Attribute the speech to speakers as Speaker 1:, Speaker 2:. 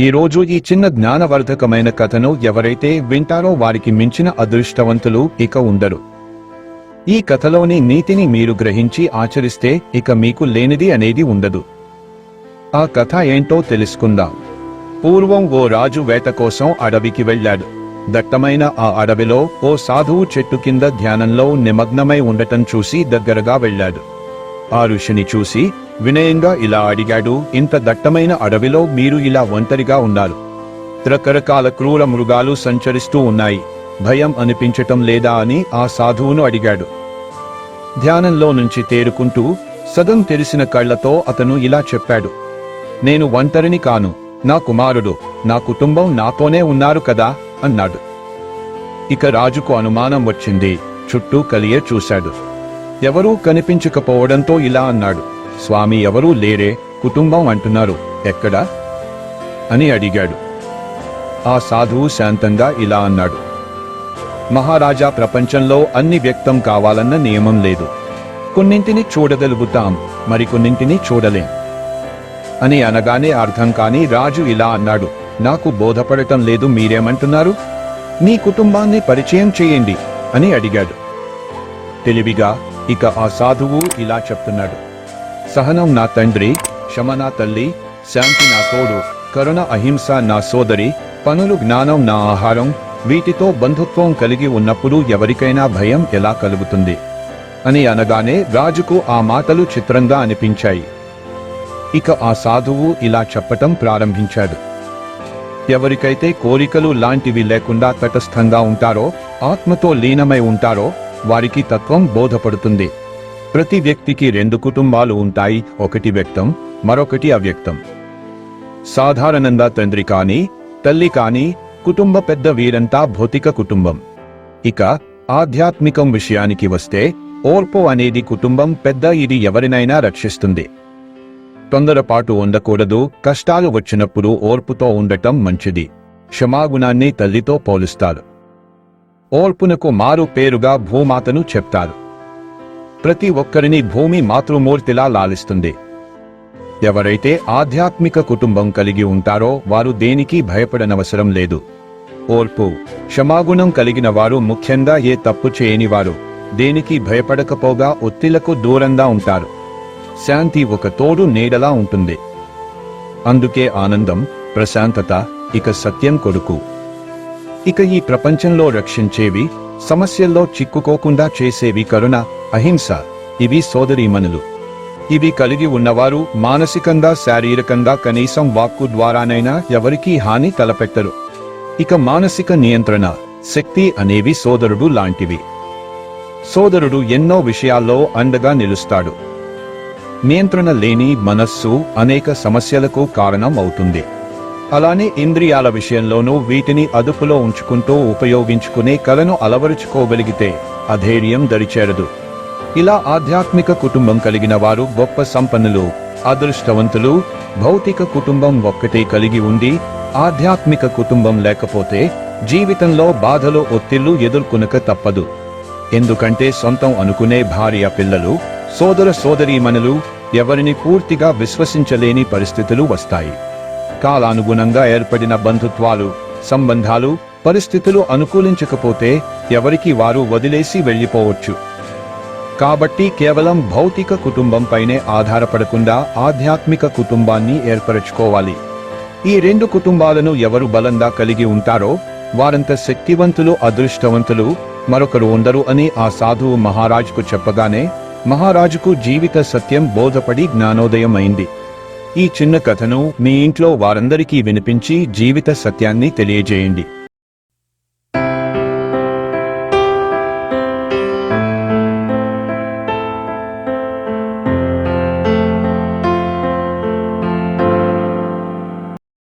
Speaker 1: ఈ రోజు ఈ చిన్న జ్ఞానవర్ధకమైన కథను ఎవరైతే వింటారో వారికి మించిన అదృష్టవంతులు ఇక ఉండరు. ఈ కథలోని నీతిని మీరు గ్రహించి ఆచరిస్తే ఇక మీకు లేనిది అనేది ఉండదు. ఆ కథ ఏంటో తెలుసుకుందాం. పూర్వం ఓ రాజు వేట కోసం అడవికి వెళ్ళాడు. దట్టమైన ఆ అడవిలో ఓ సాధువు చెట్టు కింద ధ్యానంలో నిమగ్నమై ఉండటం చూసి దగ్గరగా వెళ్ళాడు. ఆ ఋషిని చూసి వినయంగా ఇలా అడిగాడు ఇంత దట్టమైన అడవిలో మీరు ఇలా ఒంటరిగా ఉన్నారు రకరకాల క్రూర మృగాలు సంచరిస్తూ ఉన్నాయి. భయం అనిపించటం లేదా అని ఆ సాధువును అడిగాడు. ధ్యానంలో నుంచి తేరుకుంటూ సగం తెరిసిన కళ్ళతో అతను ఇలా చెప్పాడు. నేను ఒంటరిని కాను. నా కుమారుడు నా కుటుంబం నాతోనే ఉన్నారు కదా అన్నాడు. ఇక రాజుకు అనుమానం వచ్చింది. చుట్టూ కలియ చూశాడు. ఎవరూ కనిపించకపోవడంతో ఇలా అన్నాడు. స్వామి ఎవరూ లేరే కుటుంబం అంటున్నారు. ఎక్కడా? అని అడిగాడు. ఆ సాధువు శాంతంగా ఇలా అన్నాడు. మహారాజా ప్రపంచంలో అన్ని వ్యక్తం కావాలన్న నియమం లేదు. కొన్నింటిని చూడగలుగుతాం మరికొన్నింటిని చూడలేం. అని అనగానే అర్థం కాని రాజు ఇలా అన్నాడు. నాకు బోధపడటం లేదు మీరేమంటున్నారు? మీ కుటుంబాన్ని పరిచయం చేయండి అని అడిగాడు. తెలివిగా ఇక ఆ సాధువు ఇలా చెప్తున్నాడు. సహనం నా తండ్రి క్షమ నా తల్లి శాంతి నా తోడు కరుణ అహింస నా సోదరి పనులు జ్ఞానం నా ఆహారం వీటితో బంధుత్వం కలిగి ఉన్నప్పుడు ఎవరికైనా భయం ఎలా కలుగుతుంది? అని అనగానే రాజుకు ఆ మాటలు చిత్రంగా అనిపించాయి. ఇక ఆ సాధువు ఇలా చెప్పటం ప్రారంభించాడు. ఎవరికైతే కోరికలు లాంటివి లేకుండా తటస్థంగా ఉంటారో ఆత్మతో లీనమై ఉంటారో వారికి తత్వం బోధపడుతుంది. ప్రతి వ్యక్తికి రెండు కుటుంబాలు ఉంటాయి ఒకటి వ్యక్తం మరొకటి అవ్యక్తం. సాధారణంగా తండ్రి కాని తల్లి కాని కుటుంబ పెద్ద వీరంతా భౌతిక కుటుంబం. ఇక ఆధ్యాత్మికం విషయానికి వస్తే ఓర్పు అనేది కుటుంబం పెద్ద ఇది ఎవరినైనా రక్షిస్తుంది. తొందరపాటు ఉండకూడదు కష్టాలు వచ్చినప్పుడు ఓర్పుతో ఉండటం మంచిది. క్షమాగుణాన్ని తల్లితో పోలుస్తారు. ఓర్పునకు మారు పేరుగా భూమాతను చెప్తారు. ప్రతి ఒక్కరిని భూమి మాతృమూర్తిలా లాలిస్తుంది. ఎవరైతే ఆధ్యాత్మిక కుటుంబం కలిగి ఉంటారో వారు దేనికి భయపడనవసరం లేదు. ఓర్పు క్షమాగుణం కలిగిన వారు ముఖ్యంగా ఏ తప్పు చేయని వారు దేనికి భయపడకపోగా ఒత్తిళ్ళకు దూరంగా ఉంటారు. శాంతి ఒక తోడు నీడలా ఉంటుంది. అందుకే ఆనందం ప్రశాంతత ఇక సత్యం కొడుకు ఇక ఈ ప్రపంచంలో రక్షించేవి సమస్యల్లో చిక్కుకోకుండా చేసేవి కరుణ అహింస. ఇవి సోదరీమణులు ఇవి కలిగి ఉన్నవారు మానసికంగా శారీరకంగా కనీసం వాక్కు ద్వారానైనా ఎవరికీ హాని తలపెట్టరు. ఇక మానసిక నియంత్రణ శక్తి అనేవి సోదరుడు లాంటివి. సోదరుడు ఎన్నో విషయాల్లో అండగా నిలుస్తాడు. నియంత్రణ లేని మనస్సు అనేక సమస్యలకు కారణం అవుతుంది. అలానే ఇంద్రియాల విషయంలోనూ వీటిని అదుపులో ఉంచుకుంటూ ఉపయోగించుకునే కలను అలవరుచుకోగలిగితే అధైర్యం దరిచేరదు. ఇలా ఆధ్యాత్మిక కుటుంబం కలిగిన వారు గొప్ప సంపన్నులు అదృష్టవంతులు భౌతిక కుటుంబం ఒక్కటే కలిగి ఉండి ఆధ్యాత్మిక కుటుంబం లేకపోతే జీవితంలో బాధలు ఒత్తిళ్ళు ఎదుర్కొనక తప్పదు. ఎందుకంటే సొంతం అనుకునే భార్య పిల్లలు సోదర సోదరీమణులు ఎవరిని పూర్తిగా విశ్వసించలేని పరిస్థితులు వస్తాయి. కాలానుగుణంగా ఏర్పడిన బంధుత్వాలు సంబంధాలు పరిస్థితులు అనుకూలించకపోతే ఎవరికి వారు వదిలేసి వెళ్ళిపోవచ్చు. కాబట్టి కేవలం భౌతిక కుటుంబంపైనే ఆధారపడకుండా ఆధ్యాత్మిక కుటుంబాన్ని ఏర్పరచుకోవాలి. ఈ రెండు కుటుంబాలను ఎవరు బలంగా కలిగి ఉంటారో వారంత శక్తివంతులు అదృష్టవంతులు మరొకరు ఉండరు అని ఆ సాధువు మహారాజుకు చెప్పగానే మహారాజుకు జీవిత సత్యం బోధపడి జ్ఞానోదయం అయింది ఈ చిన్న కథను మీ ఇంట్లో వారందరికీ వినిపించి జీవిత సత్యాన్ని తెలియజేయండి.